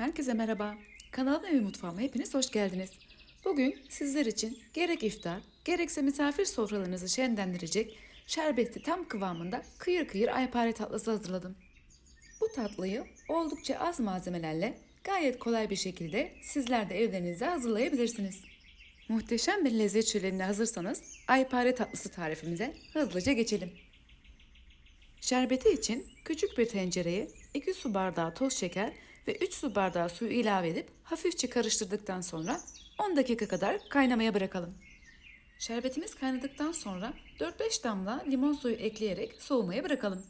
Herkese merhaba. Kanalıma ve mutfağıma hepiniz hoş geldiniz. Bugün sizler için gerek iftar, gerekse misafir sofralarınızı şenlendirecek şerbetli tam kıvamında kıyır kıyır aypare tatlısı hazırladım. Bu tatlıyı oldukça az malzemelerle gayet kolay bir şekilde sizler de evlerinizde hazırlayabilirsiniz. Muhteşem bir lezzet şölenine hazırsanız aypare tatlısı tarifimize hızlıca geçelim. Şerbeti için küçük bir tencereye 2 su bardağı toz şeker ve 3 su bardağı suyu ilave edip hafifçe karıştırdıktan sonra 10 dakika kadar kaynamaya bırakalım. Şerbetimiz kaynadıktan sonra 4-5 damla limon suyu ekleyerek soğumaya bırakalım.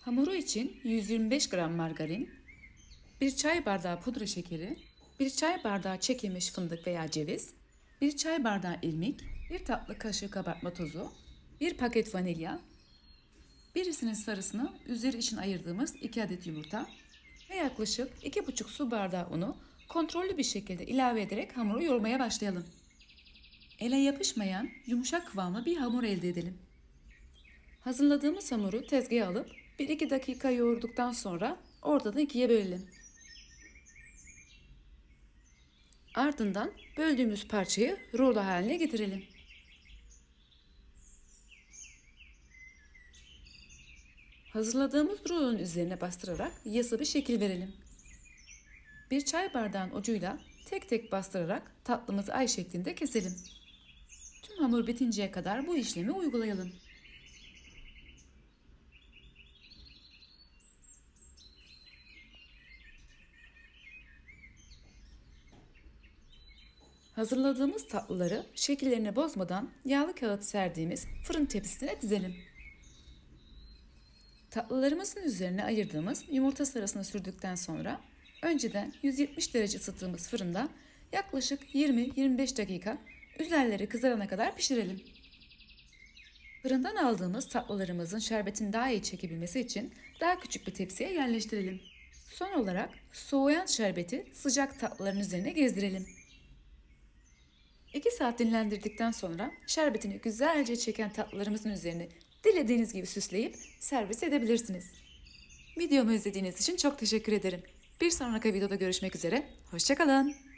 Hamuru için 125 gram margarin, 1 çay bardağı pudra şekeri, 1 çay bardağı çekilmiş fındık veya ceviz, 1 çay bardağı irmik, 1 tatlı kaşığı kabartma tozu, 1 paket vanilya, Birisinin sarısını üzeri için ayırdığımız 2 adet yumurta ve yaklaşık 2,5 su bardağı unu kontrollü bir şekilde ilave ederek hamuru yoğurmaya başlayalım. Ele yapışmayan yumuşak kıvamlı bir hamur elde edelim. Hazırladığımız hamuru tezgaha alıp 1-2 dakika yoğurduktan sonra ortadan ikiye bölelim. Ardından böldüğümüz parçayı rulo haline getirelim. Hazırladığımız rulonun üzerine bastırarak yasa bir şekil verelim. Bir çay bardağın ucuyla tek tek bastırarak tatlımızı ay şeklinde keselim. Tüm hamur bitinceye kadar bu işlemi uygulayalım. Hazırladığımız tatlıları şekillerini bozmadan yağlı kağıt serdiğimiz fırın tepsisine dizelim. Tatlılarımızın üzerine ayırdığımız yumurta sarısını sürdükten sonra önceden 170 derece ısıttığımız fırında yaklaşık 20-25 dakika üzerleri kızarana kadar pişirelim. Fırından aldığımız tatlılarımızın şerbetini daha iyi çekebilmesi için daha küçük bir tepsiye yerleştirelim. Son olarak soğuyan şerbeti sıcak tatlıların üzerine gezdirelim. 2 saat dinlendirdikten sonra şerbetini güzelce çeken tatlılarımızın üzerine dilediğiniz gibi süsleyip servis edebilirsiniz. Videomu izlediğiniz için çok teşekkür ederim. Bir sonraki videoda görüşmek üzere. Hoşçakalın.